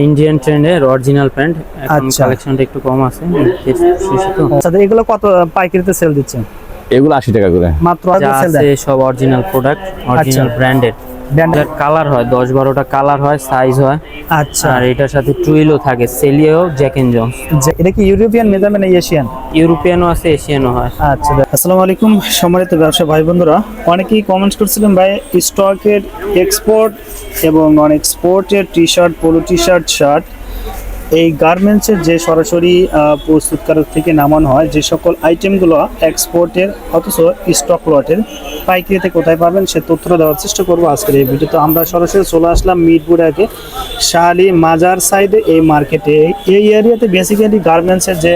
Indian ট্রেন্ডের original pant এখন আচ্ছা। কালেকশনটা একটু কম আছে আচ্ছা এগুলো কত পাইকারিতে সেল দিচ্ছেন? এগুলো আশি টাকা করে। মাত্র সেল আছে সব original product original branded Branded? Colour হয় দশ বারোটা কালার হয় সাইজ হয়। আচ্ছা। আর এটার সাথে টুইলও থাকে সেলিও জ্যাক এন্ড জন্স। এটা কি ইউরোপিয়ান মেজারমেন্ট এশিয়ান? ইউরোপিয়ানও আছে এশিয়ানও হয়। আচ্ছা আসসালামু আলাইকুম সম্মানিত ব্যবসা ভাই বন্ধুরা অনেকেই কমেন্টস করছিলেন ভাই স্টকের এক্সপোর্ট এবং অনেক এক্সপোর্টের T shirt polo T shirt shirt এই গার্মেন্টসের যে সরাসরি প্রস্তুতকারক থেকে নামানো হয়, যে সকল আইটেমগুলো এক্সপোর্টের অথচ স্টক লটের পাইকারিতে কোথায় পাবেন, সে তথ্য দেওয়ার চেষ্টা করব আজকের এই ভিডিওতে আমরা সরাসরি চলে আসলাম মিরপুর আগে শাহালি মাজার সাইডে এই মার্কেটে এই এরিয়াতে বেসিক্যালি গার্মেন্টসের যে,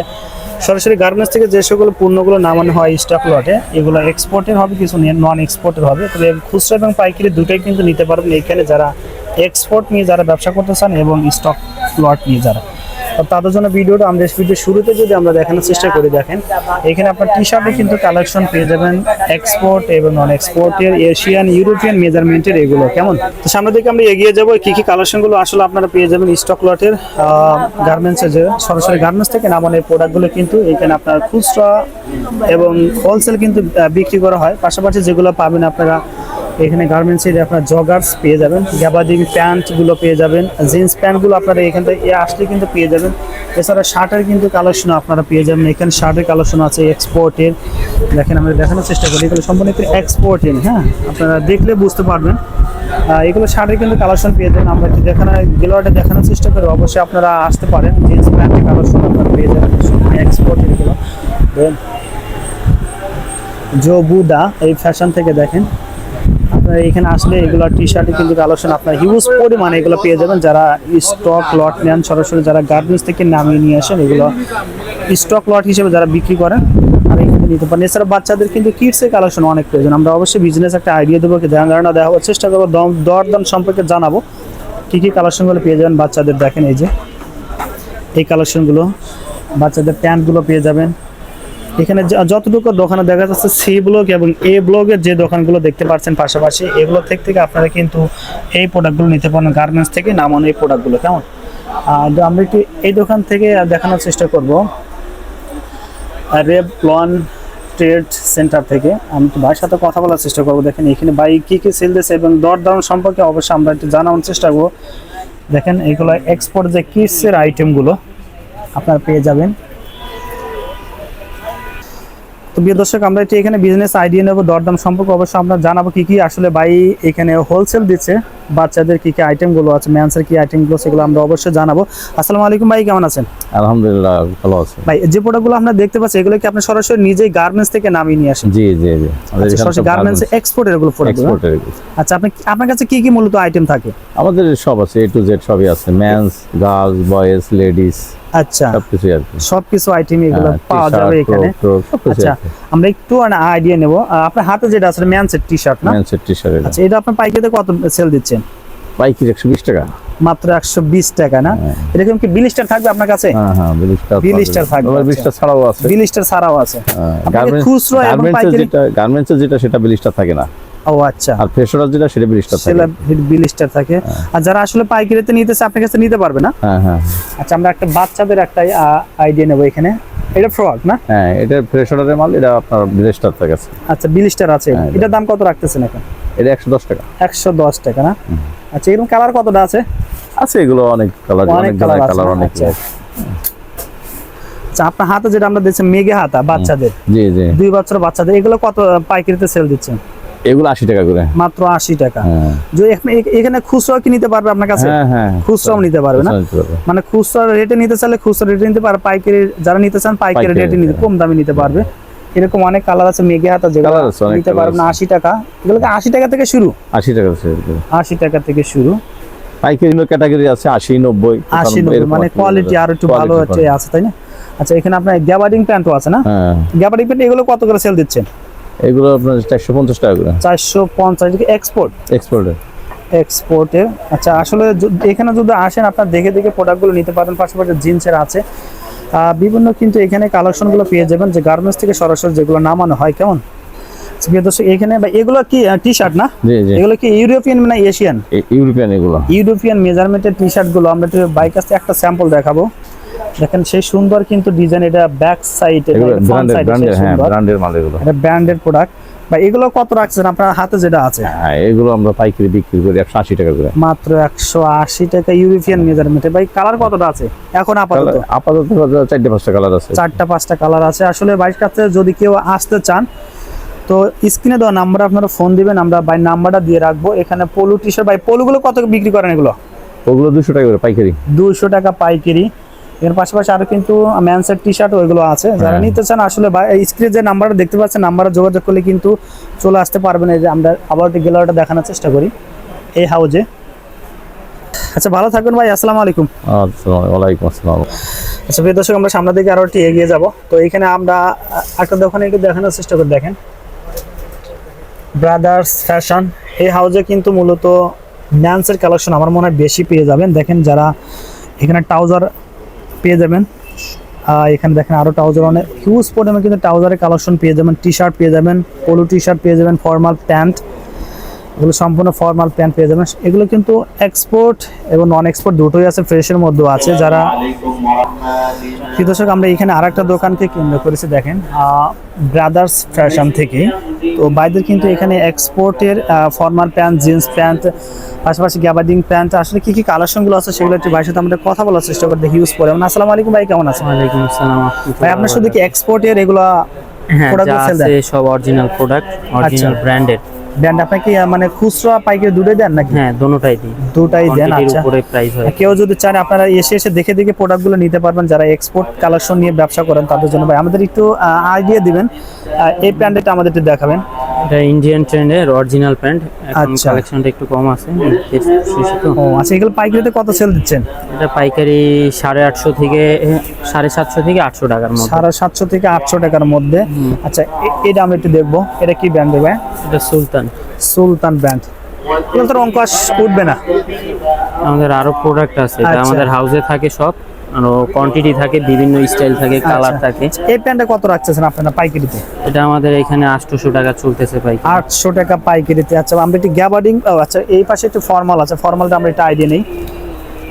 সরাসরি গার্মেন্টস থেকে যে সকল পণ্যগুলো নামানো হয় স্টক লটে এগুলো এক্সপোর্টের হবে, কিছু নন এক্সপোর্টের হবে। তবে খুচরা এবং পাইকারি দুটোই কিন্তু নিতে পারবেন। এখানে যারা এক্সপোর্ট নিয়ে যারা ব্যবসা করতে চান এবং স্টক লট নিয়ে যারা। তাদের জন্য ভিডিওটা আমরা ভিডিও শুরুতে যদি আমরা দেখানোর চেষ্টা করি, দেখেন। এখানে আপনার টি শার্টে কিন্তু কালেকশন পেয়ে যাবেন এক্সপোর্ট এবং নন এক্সপোর্টের এশিয়ান ইউরোপিয়ান মেজারমেন্টের এগুলো, কেমন? তো সামনের দিকে আমরা এগিয়ে যাব, কি কি কালেকশনগুলো আসলে আপনারা পেয়ে যাবেন স্টক লটের গার্মেন্টসের যে সরাসরি গার্মেন্টস থেকে নামানো এই প্রোডাক্টগুলো কিন্তু এখানে আপনার খুচরা এবং হোলসেল কিন্তু বিক্রি করা হয়। পাশাপাশি যেগুলো পাবেন আপনারা এখানে গার্মেন্টসের আপনার জগার্স পেয়ে যাবেন গ্যাবাদিং প্যান্টগুলো পেয়ে যাবেন জিন্স প্যান্টগুলো আপনারা এখান থেকে আসলে কিন্তু পেয়ে যাবেন। এছাড়া শার্টের কিন্তু কালেকশন আপনারা পেয়ে যাবেন, এখানে শার্টের কালেকশন আছে এক্সপোর্টের দেখেন, আমরা দেখানোর চেষ্টা করি, এগুলো সম্পূর্ণ একটু এক্সপোর্টের হ্যাঁ? আপনারা দেখলে বুঝতে পারবেন। এগুলো শার্টের কিন্তু কালেকশন পেয়ে যাবেন, আমরা একটু দেখানো গেলোয়াটা দেখানোর চেষ্টা করি, অবশ্যই আপনারা আসতে পারেন জিন্স প্যান্টের কালেকশন আপনারা পেয়ে যাবেন এক্সপোর্টের এগুলো। দেন, জবুদা, এই ফ্যাশন থেকে দেখেন। আপনারা এখানে আসলে এগুলো টি শার্টে কিন্তু কালেকশন আপনার হিউজ পরিমাণে এগুলো পেয়ে যাবেন। যারা স্টক লট নেন, সরাসরি যারা গার্মেন্টস থেকে নামিয়ে নিয়ে আসেন, এগুলো স্টক লট হিসেবে যারা বিক্রি করেন আর এখানে নিতে পারেন। এছাড়া বাচ্চাদের কিন্তু কিডসের কালেকশন অনেক প্রয়োজন। আমরা অবশ্যই বিজনেস একটা আইডিয়া দেবো ধ্যান ধারণা দেওয়ার চেষ্টা করব, দম, দরদাম সম্পর্কে জানাব। কী কী কালেকশনগুলো পেয়ে যাবেন বাচ্চাদের দেখেন এই যে। এই কালেকশনগুলো বাচ্চাদের প্যান্টগুলো পেয়ে যাবেন। এখানে যতটুকু দোকানে দেখা যাচ্ছে, সি ব্লক এবং এ ব্লকের যে দোকানগুলো দেখতে পাচ্ছেন পাশাপাশি, এগুলো থেকে থেকে আপনারা কিন্তু এই প্রোডাক্টগুলো নিতে পারেন গার্মেন্টস থেকে নামানো এই প্রোডাক্টগুলো কেমন? আমরা একটু এই দোকান থেকে দেখানোর চেষ্টা করব। রেব লন ট্রেড সেন্টার থেকে। আমি একটু ভাইয়ের সাথে কথা বলার চেষ্টা করব, দেখেন এখানে ভাই কী কী সেল দিয়েছে এবং দর দাম সম্পর্কে অবশ্যই আমরা একটু জানানোর চেষ্টা করব। দেখেন এইগুলো এক্সপোর্ট যে কিসের আইটেমগুলো আপনারা পেয়ে যাবেন। তো প্রিয় দর্শক আমরা একটু এখানে বিজনেস আইডিয়া নেব দরদাম সম্পর্কে অবশ্যই আমরা জানাব কি কি আসলে ভাই এখানে হোলসেল দিচ্ছে বাচ্চাদের কি কি আইটেমগুলো আছে ম্যান্সের কি আইটেমগুলো সেগুলো আমরা অবশ্যই জানাব। আসসালামু আলাইকুম ভাই কেমন আছেন? আলহামদুলিল্লাহ ভালো আছে। ভাই যে প্রোডাক্টগুলো আমরা দেখতে পাচ্ছি এগুলো কি আপনি সরাসরি নিজেই গার্মেন্টস থেকে নামিয়ে নিয়ে আসেন? জি জি জি। আমাদের আচ্ছা, সরাসরি গার্মেন্টস এক্সপোর্ট এগুলো প্রোডাক্ট এক্সপোর্টের আচ্ছা আপনি আপনার কাছে কি কি মূলত আইটেম থাকে? আমাদের সব আছে এ টু জেড সবই আছে মেন্স গার্লস বয়েজ লেডিস আচ্ছা। সবকিছুই আর কি। সবকিছু আইটেম এগুলো হ্যাঁ, পাওয়া যাবে এখানে। সবকিছু আচ্ছা আমরা একটু আইডিয়া নেব। আপনার হাতে যেটা আছে ম্যানসের টি শার্ট না? মেন্সের টি শার্ট আচ্ছা এটা আপনার পাইকারিতে কত সেল দিচ্ছেন? পাইকারি একশো বিশ টাকা। মাত্র একশো বিশ টাকা না? এরকম কি বিলিস্টার থাকবে আপনার কাছে? হ্যাঁ হ্যাঁ বিলিশটা বিল থাকবে, আচ্ছা। বিলিশটা ছাড়াও আছে। বিলিস্টার ছাড়াও আছে। গার্মেন্টস খুচরো এবং পাইকারি যেটা সেটা বিলিশটা থাকে না। ও আচ্ছা। আর যেটা সেটা বিলিশটা থাকে। সেটা বিলিস্টার থাকে। আর যারা আসলে পাইকারিতে নিতেছে আপনার কাছে নিতে পারবে না? হ্যাঁ হ্যাঁ আচ্ছা আমরা একটা বাচ্চাদের একটা আইডিয়া নেব এখানে। এটা ফ্রক না? হ্যাঁ এটা মাল এটা আপনার বিলিশটার থেকে আচ্ছা বিলিস্টার আছে। হ্যাঁ, এটার দাম কত রাখতেছেন এখন? এটা একশো দশ টাকা। একশো দশ টাকা না? আচ্ছা এরকম কালার কতটা আছে? আছে এগুলো অনেক কালার অনেক কালার? অনেক আচ্ছা। আচ্ছা আপনার হাতে যেটা আমরা দিচ্ছি মেঘে হাতা বাচ্চাদের। জি জি। দুই বছর বাচ্চাদের। এগুলো কত পাইকারিতে সেল দিচ্ছেন? এগুলো আশি টাকা করে। মাত্র আশি টাকা। হ্যাঁ। যে এখানে- খুচরা কি নিতে পারবে আপনার কাছে? হ্যাঁ হ্যাঁ। খুচরাও নিতে পারবে না। মানে খুচরা রেটে নিতে চাইলে খুচরা রেটে নিতে পারবে পাইকারি যারা নিতে চান পাইকারি রেটে নিতে কম দামে নিতে পারবে। এরকম অনেক কালার আছে মেঘে হাতা যেগুলো নিতে। আশি টাকা। এগুলো আশি টাকা থেকে শুরু? আশি টাকা। আশি টাকা থেকে শুরু। পাইকারি ক্যাটাগরি আছে আশি নব্বই আশি মানে কোয়ালিটি আরও একটু ভালো আছে তাই না? আচ্ছা এখানে আপনার গ্যাবার্ডিং প্যান্টও আছে না? হ্যাঁ। গ্যাবার্ডিং প্যান্ট এগুলো কত করে সেল দিচ্ছেন? এগুলো আপনার চারশো পঞ্চাশ টাকা করে। চারশো পঞ্চাশ এক্সপোর্ট এক্সপোর্টের এক্সপোর্টের আচ্ছা আসলে এখানে যদি আসেন আপনার দেখে দেখে প্রোডাক্টগুলো নিতে পারেন পাশাপাশি জিন্সের আছে। বিভিন্ন কিন্তু এখানে কালেকশনগুলো পেয়ে যাবেন যে গার্মেন্টস থেকে সরাসরি যেগুলো নামানো হয় কেমন? এখানে বা এগুলো কি টি শার্ট না? এগুলো কি ইউরোপিয়ান মানে এশিয়ান ইউরোপিয়ান এগুলো। ইউরোপিয়ান মেজারমেন্টের টি শার্টগুলো আমরা বাইক কাছে একটা স্যাম্পল দেখাবো। দেখেন সেই সুন্দর কিন্তু ডিজাইন এটা ব্যাক সাইড ব্র্যান্ডের ব্র্যান্ডের হ্যাঁ ব্র্যান্ডের মাল এগুলো এটা ব্র্যান্ডের প্রোডাক্ট বা এগুলো কত রাখছেন? আপনার হাতে যেটা আছে? হ্যাঁ এগুলো আমরা পাইকারি বিক্রি করি একশো আশি টাকা করে। মাত্র একশো আশি টাকা ইউরোপিয়ান মেজারমেন্টে ভাই কালার কতটা আছে? এখন আপাতত? আপাতত চারটে পাঁচটা কালার আছে। চারটা পাঁচটা কালার আছে। আসলে বাইক কাছে যদি কেউ আসতে চান তো স্ক্রিনে দেওয়া নাম্বার আপনারা ফোন দিবেন আমরা বাই নাম্বারটা দিয়ে রাখব। এখানে পলু টি শার্ট ভাই পলুগুলো কত বিক্রি করেন এগুলো? ওগুলো দুশো টাকা করে পাইকারি। দুশো টাকা পাইকারি। এর পাশাপাশি আরও কিন্তু ম্যানসের টি শার্ট ওইগুলো আছে। যারা হ্যাঁ। নিতে চান আসলে স্ক্রিনে যে নাম্বারটা দেখতে পাচ্ছেন নাম্বারে যোগাযোগ করলে কিন্তু চলে আসতে পারবেন। এই যে আমরা আবার একটু গ্যালারিটা দেখানোর চেষ্টা করি। এই হাউজে আচ্ছা ভালো থাকবেন ভাই আসসালামু আলাইকুম। ওয়ালাইকুম আসসালাম আচ্ছা প্রিয় দর্শক আমরা সামনের দিকে আরও একটু এগিয়ে যাব। তো এখানে আমরা একটা দোকানে একটু দেখানোর চেষ্টা করে দেখেন। ব্রাদার্স ফ্যাশন এই হাউজে কিন্তু মূলত ম্যান্সের কালেকশন আমার মনে হয় বেশি পেয়ে যাবেন। দেখেন যারা এখানে ট্রাউজার পেয়ে যাবেন। এখানে দেখেন আরও ট্রাউজার অনেক হিউজ পরিমাণে কিন্তু ট্রাউজারের কালেকশন পেয়ে যাবেন। টি শার্ট পেয়ে যাবেন পোলো টি শার্ট পেয়ে যাবেন ফর্মাল প্যান্ট এগুলো সম্পূর্ণ ফর্মাল প্যান্ট পেয়ে যাবেন। এগুলো কিন্তু এক্সপোর্ট এবং নন এক্সপোর্ট দুটোই আছে ফ্রেশের মধ্যেও আছে। যারা দর্শক, আমরা এখানে আর একটা দোকানকে কেন্দ্র করেছি, দেখেন ব্রাদার্স ফ্যাশন থেকে। তো বাইদের কিন্তু এখানে এক্সপোর্টের ফর্মাল প্যান্ট জিন্স প্যান্ট পাশাপাশি গ্যাবার্ডিং প্যান্ট আসলে কি কি কালেকশনগুলো আছে সেগুলো একটু ভাইয়ের সাথে আমাদের কথা বলার চেষ্টা করতে হিউজ পরে। আসসালামু আলাইকুম ভাই কেমন আছেন? ওয়ালাইকুম আসসালাম ভাই আপনার শুধু কি এক্সপোর্টের এগুলো দেন? আছে সব original product original branded brand আপনি কি মানে খুচরা পাইকারি দুটোই দেন নাকি? হ্যাঁ দুটোটাই দিই। দুটাই দেন আচ্ছা। উপরে প্রাইস হয়। কেউ যদি চান আপনারা এসে এসে দেখে দেখে প্রোডাক্টগুলো নিতে পারবেন যারা এক্সপোর্ট কালেকশন নিয়ে ব্যবসা করেন তাদের জন্য। ভাই আমাদের একটু আইডিয়া দিবেন এই প্যান্ডেলটা আমাদের একটু দেখাবেন। এটা ইন্ডিয়ান ট্রেন্ডের অরিজিনাল প্যান্ট এখন আচ্ছা। কালেকশনটা একটু কম আছে ও আচ্ছা এগুলো পাইকারিতে কত সেল দিচ্ছেন? এটা পাইকারি সাড়ে আটশো থেকে সাড়ে সাতশো থেকে আটশো টাকার মধ্যে। সাড়ে সাতশো থেকে আটশো টাকার মধ্যে। আচ্ছা এটা আমরা একটু দেখব। এটা কি ব্র্যান্ড ভাই? এটা সুলতান। সুলতান ব্র্যান্ড এগুলো তো অঙ্ক উঠবে না। আমাদের আরও প্রোডাক্ট আছে আচ্ছা। আমাদের হাউসে থাকে সব। কোয়ান্টিটি থাকে বিভিন্ন স্টাইল থাকে কালার আচ্ছা। থাকে। এই প্যান্টটা কত রাখতেছেন আপনারা পাইকারিতে? এটা আমাদের এখানে আটশোশো টাকা চলতেছে পাই আটশো টাকা পাইকারিতে। আচ্ছা আমরা একটু গ্যাবার্ডিং আচ্ছা এই পাশে একটু ফর্মাল আছে। ফর্মালটা আমরা একটা আইডিয়া নেই।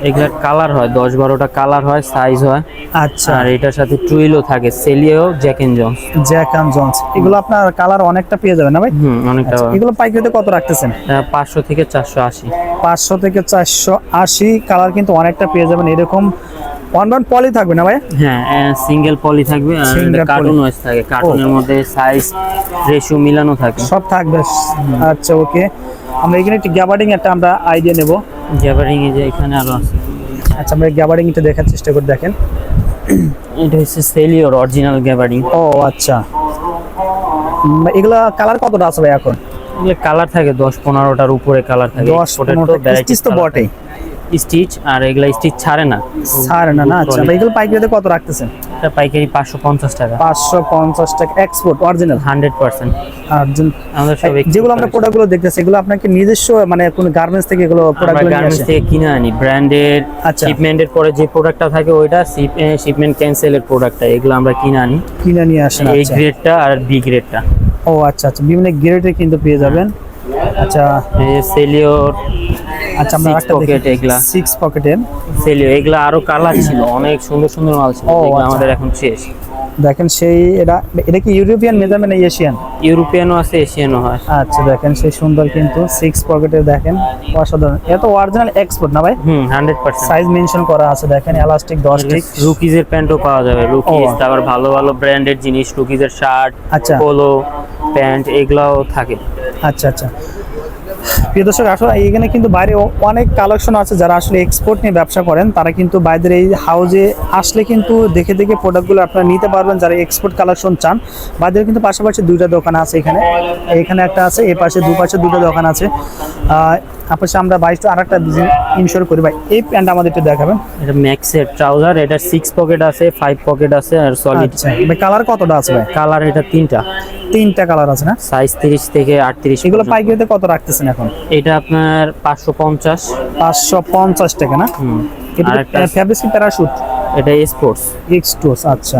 এগুলার কালার হয় দশ বারোটা কালার হয় সাইজ হয়। আচ্ছা। আর এটার সাথে টুইলও থাকে Celio Jack and Jones. Jack Jones. এগুলো আপনার কালার অনেকটা পেয়ে যাবে না ভাই? হুম অনেকটা আচ্ছা, এগুলো পাইকারিতে কত রাখতেছেন? পাঁচশো থেকে চারশো আশি। পাঁচশো থেকে চারশো আশি কালার কিন্তু অনেকটা পেয়ে যাবেন। এরকম ওয়ান ওয়ান পলি থাকবে না ভাই? হ্যাঁ সিঙ্গেল পলি থাকবে আর কার্টুন। ওয়াইজ থাকে। কার্টুনের মধ্যে সাইজ রেশিও মিলানো থাকে। সব থাকবে। আচ্ছা ওকে। আমরা এখানে একটি গ্যাবার্ডিং একটা আমরা আইডিয়া নেব। গ্যাবারিং এ যে এখানে আরও আছে। আচ্ছা আমরা গ্যাবার্ডিং এটা দেখার চেষ্টা করে দেখেন। এটা হচ্ছে সেলিওর অরিজিনাল গ্যাবারিং ও আচ্ছা। এগুলা কালার কতটা আছে ভাই এখন? এগুলো কালার থাকে দশ পনেরোটার উপরে কালার থাকে। দশ পনেরোটা। তো বটেই। স্টিচ আর এগুলা স্টিচ ছাড়ে না। ছাড় না না আচ্ছা ভাই এগুলো পাইকারিতে কত রাখতেছেন? এটা পাইকারি পাঁচশো পঞ্চাশ টাকা। পাঁচশো পঞ্চাশ টাকা এক্সপোর্ট অরিজিনাল হান্ড্রেড পার্সেন্ট। আর যে- আমাদের সব যেগুলো আমরা প্রোডাক্টগুলো দেখতেছি এগুলো আপনাকে নিজস্ব মানে কোন গার্মেন্টস থেকে এগুলো প্রোডাক্টগুলো গার্মেন্টস থেকে কিনে আনি ব্র্যান্ডের আচ্ছা। শিপমেন্টের পরে যে প্রোডাক্টটা থাকে ওইটা শিপমেন্ট ক্যান্সেলের প্রোডাক্টটা এগুলো আমরা কিনে আনি। কিনে নিয়ে আসেন এই আচ্ছা। গ্রেডটা আর বি গ্রেডটা ও আচ্ছা আচ্ছা বিভিন্ন গ্রেডে কিন্তু পেয়ে যাবেন। আচ্ছা। সেলিওর আচ্ছা আমরা একটা দেখি। এগুলা। সিক্স পকেটের সেলিও এগুলো আরও কালার ছিল। অনেক সুন্দর সুন্দর মাল ছিল। আচ্ছা। আমাদের এখন শেষ। দেখেন সেই এটা এটা কি ইউরোপিয়ান মেজারমেন্ট না এশিয়ান ইউরোপিয়ানও আছে এশিয়ানও হয়। আচ্ছা দেখেন সেই সুন্দর কিন্তু সিক্স পকেটে দেখেন। অসাধারণ। এটা তো অরিজিনাল এক্সপোর্ট না ভাই? Hmm hundred percent size mention করা আছে দেখেন এলাস্টিক দশ ঠিক রুকিজের প্যান্টও পাওয়া যাবে। রুকিজ তারপর ভালো ভালো ব্র্যান্ডের জিনিস রুকিজের শার্ট আচ্ছা। পোলো প্যান্ট এগুলাও থাকে। আচ্ছা আচ্ছা। প্রিয় দর্শক আসলে এখানে কিন্তু বাইরে অনেক কালেকশন আছে যারা আসলে এক্সপোর্ট নিয়ে ব্যবসা করেন। তারা কিন্তু বাইরের এই হাউজে আসলে কিন্তু দেখে দেখে প্রোডাক্টগুলো আপনারা নিতে পারবেন যারা এক্সপোর্ট কালেকশন চান। বাইরের কিন্তু পাশাপাশি দুইটা দোকান আছে এখানে। এখানে একটা আছে এ পাশে দুপাশে দুটো দোকান আছে। আহ, পাশে আমরা বাইশটা আর একটা ইনশোর করি। ভাই এই প্যান্ট আমাদের একটু দেখাবেন। এটা ম্যাক্সের ট্রাউজার এটা সিক্স পকেট আছে ফাইভ পকেট আছে আর সলিড আচ্ছা ভাই কালার কতটা আছে ভাই? কালার এটা তিনটা। তিনটা কালার আছে না? সাইজ তিরিশ থেকে আটত্রিশ এগুলো পাইকারিতে কত রাখতেছেন এখন? এটা আপনার পাঁচশো পঞ্চাশ। পাঁচশো পঞ্চাশ টাকা না? হুম। এটা আরেকটা ফ্যাব্রিক কি প্যারাশুট? এটা স্পোর্টস। এক্সটোস আচ্ছা।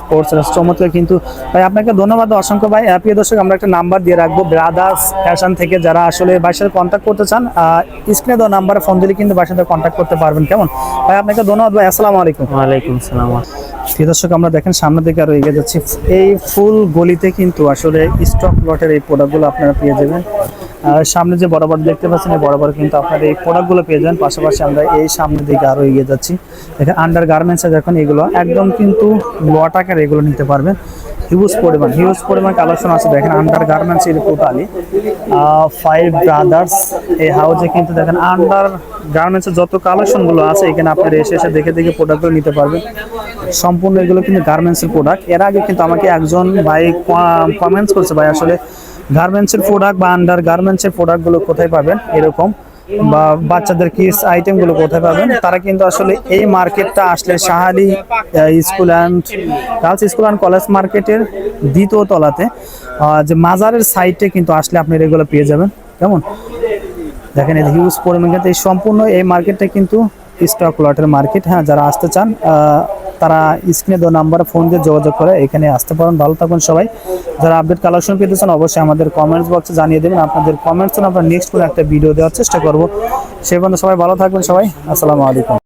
স্পোর্টস। চমৎকার। কিন্তু ভাই আপনাকে ধন্যবাদ অসংখ্য ভাই। প্রিয় দর্শক আমরা একটা নাম্বার দিয়ে রাখব। ব্রাদার্স ফ্যাশন থেকে যারা আসলে ভাইয়ের সাথে কন্ট্যাক্ট করতে চান স্ক্রিনে দেওয়া নাম্বারে ফোন দিলে কিন্তু ভাইয়ের সাথে কন্ট্যাক্ট করতে পারবেন। কেমন? ভাই আপনাকে ধন্যবাদ ভাই। আসসালামু আলাইকুম। ওয়ালাইকুম সালাম প্রিয় দর্শক, আমরা দেখেন সামনের দিকে আরও এগিয়ে যাচ্ছি। এই ফুল গলিতে কিন্তু আসলে স্টক লটের এই প্রোডাক্টগুলো আপনারা পেয়ে যাবেন। আর সামনে যে বরাবর দেখতে পাচ্ছেন, এই বরাবর কিন্তু আপনারা এই প্রোডাক্টগুলো পেয়ে যাবেন। পাশাপাশি আমরা এই সামনের দিকে আরও এগিয়ে যাচ্ছি। দেখেন আন্ডার গার্মেন্টসে দেখুন, এগুলো একদম কিন্তু লট আকারে এগুলো নিতে পারবেন। হিউজ পরিমাণ হিউজ পরিমাণ কালেকশন আছে দেখেন আন্ডার গার্মেন্টস এর টোটালি ফাইভ ব্রাদার্স এই হাউজে কিন্তু দেখেন আন্ডার গার্মেন্টসের যত কালেকশনগুলো আছে, এখানে আপনারা এসে এসে দেখে দেখে প্রোডাক্টগুলো নিতে পারবেন। সম্পূর্ণ এগুলো কিন্তু গার্মেন্টসের প্রোডাক্টের আগে কিন্তু আমাকে একজন ভাই কমেন্টস করছে, ভাই, আসলে গার্মেন্টসের প্রোডাক্ট বা আন্ডার গার্মেন্টসের প্রোডাক্টগুলো কোথায় পাবেন? এরকম। বা বাচ্চাদের কিডস আইটেমগুলো কোথায় পাবেন, তারা কিন্তু আসলে এই মার্কেটটা আসলে Sahali school and girls school and college মার্কেটের দ্বিতীয় তলাতে। যে মাজারের সাইডে কিন্তু আসলে আপনি রেগুলার পেয়ে যাবেন। কেমন? দেখেন, এই হিউজ পরিমাণ কিন্তু এই সম্পূর্ণ এই মার্কেটটা কিন্তু স্টক লটের মার্কেট হ্যাঁ যারা আসতে চান তারা স্ক্রিনে দেওয়া নাম্বারে ফোন দিয়ে যোগাযোগ করে এখানে আসতে পারেন। ভালো থাকুন সবাই। যারা আপডেট কালেকশন পেতে চান অবশ্যই আমাদের কমেন্টস বক্সে জানিয়ে দেবেন। আপনাদের কমেন্টস আমরা নেক্সট কোনো একটা ভিডিও দেওয়ার চেষ্টা করব। সে পর্যন্ত সবাই ভালো থাকবেন সবাই। আসসালামু আলাইকুম।